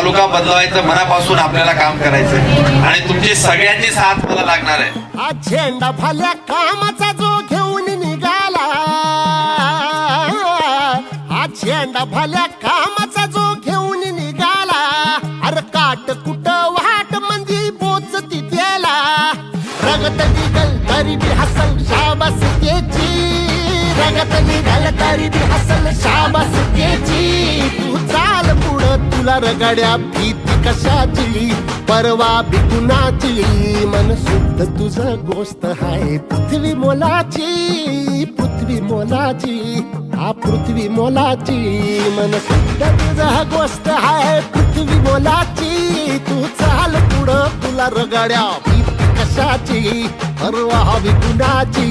तालुका बदलवायचं मनापासून आपल्याला काम करायचं आणि तुमची सगळ्यांची साथ मला लागणार आहे. हा झेंडा भल्या कामाचा जो घेऊन निघाला. हा झेंडा भल्या कामाचा जो घेऊन निघाला. अरे काट कुट वाट म्हणजे पोचती तिथेला रगत निघल तरी बी हसल शाबास त्याची रगत निघल तरी बी हसल शाबास तुला रगड्या भीती कशाची? परवा बिकुनाची मन शुद्ध तुझं गोष्ट हाय. पृथ्वी मोलाची पृथ्वी मोलाची. हा पृथ्वी मोलाची. मन शुद्ध तुझा गोष्ट हाय. पृथ्वी मोलाची. तू चाल पुढं तुला रगड्या. भीती कशाची? परवा बिकुनाची